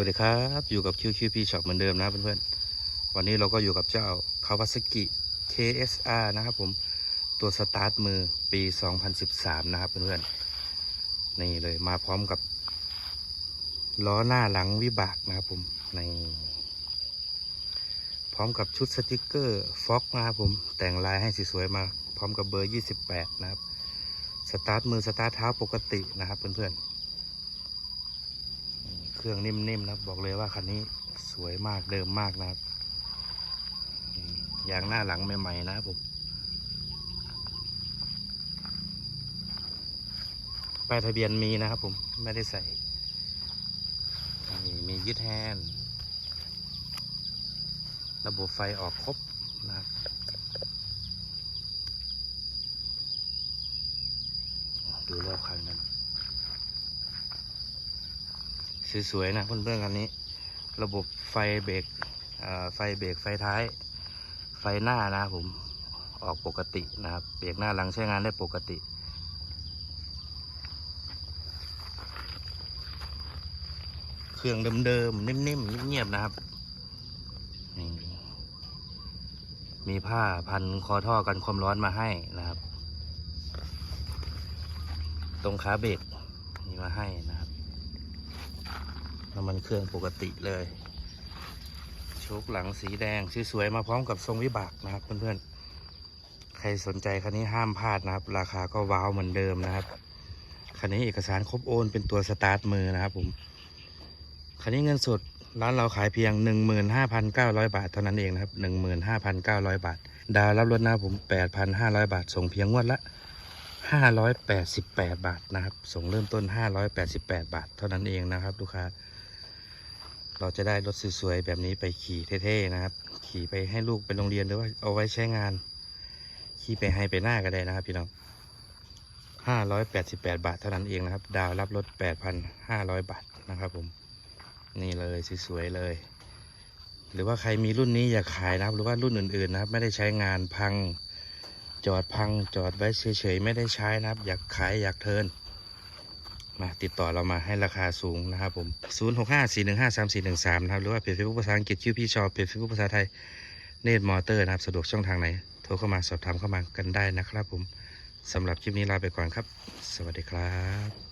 วัสดีครับ อยู่กับ QQP Shop เหมือนเดิมนะเพื่อนๆ วันนี้เราก็อยู่กับเจ้า Kawasaki KSR นะครับผม ตัวสตาร์ทมือปี 2013 นะครับเพื่อนๆ นี่เลยมาพร้อมกับ ล้อหน้าหลังวิบากนะครับผม ใน พร้อมกับชุดสติกเกอร์ฟ็อกนะครับผม แต่งลายให้สวยๆมา พร้อมกับเบอร์ 28 นะครับ สตาร์ทมือสตาร์ทเท้าปกตินะครับเพื่อนๆ เครื่องนิ่มๆนะครับ บอกเลยว่าคันนี้สวยมากเดิมมากนะครับอืมยางหน้าหลังใหม่ๆนะครับผมป้ายทะเบียนมีนะครับผมไม่ได้ใส่นี่มียึดแฮนด์ระบบไฟออกครบนะครับดูรอบคันกัน สวยๆนะเพื่อนๆคันนี้ ระบบไฟเบรกไฟเบรกไฟท้าย ไฟหน้านะผมออกปกตินะครับเบรกหน้าหลังใช้งานได้ปกติเครื่องเดิมๆนิ่มๆเงียบๆนะครับ มีผ้าพันคอท่อกันความร้อนมาให้นะครับ ตรงขาเบรกมีมาให้นะ น้ำมันเครื่องปกติเลยโชคหลังสีแดงสวยๆมาพร้อมกับทรงวิบากนะครับเพื่อนๆ ใครสนใจคันนี้ห้ามพลาดนะครับ ราคาก็ว้าวเหมือนเดิมนะครับคันนี้เอกสารครบโอนเป็นตัวสตาร์ทมือนะครับผมคันนี้เงินสดร้านเราขายเพียง 15,900 บาทเท่านั้นเองนะครับ 15,900 บาท ดาวรับรถนะครับผม 8,500 บาท ส่งเพียงงวดละ 588 บาทนะครับ ส่งเริ่มต้น 588 บาท เท่านั้นเองนะครับ ลูกค้า เราจะได้รถสวยๆแบบนี้ไปขี่เท่ๆนะครับ ขี่ไปให้ลูกไปโรงเรียนหรือว่าเอาไว้ใช้งาน ขี่ไปให้ไปหน้าก็ได้นะครับพี่น้อง588บแปดบาทเท่านั้นเองนะครับ ดาวรับรถ8,500บาทนะครับผมนี่เลยสวยๆเลย หรือว่าใครมีรุ่นนี้อยากขายนะครับ หรือว่ารุ่นอื่นๆนะครับ ไม่ได้ใช้งานพังจอดพังจอดไว้เฉยๆไม่ได้ใช้นะครับ อยากขายอยากเทิร์น มาติดต่อเรามาให้ราคาสูงนะครับผม 0 6 5 4 1 5 3 4 1 3 นะครับ หรือว่าเพจเฟซบุ๊กภาษาอังกฤษชื่อพี่ชอเพจเฟซบุ๊กภาษาไทยเนตมอเตอร์นะครับ สะดวกช่องทางไหน โทรเข้ามาสอบถามเข้ามากันได้นะครับผมสำหรับคลิปนี้ลาไปก่อนครับ สวัสดีครับ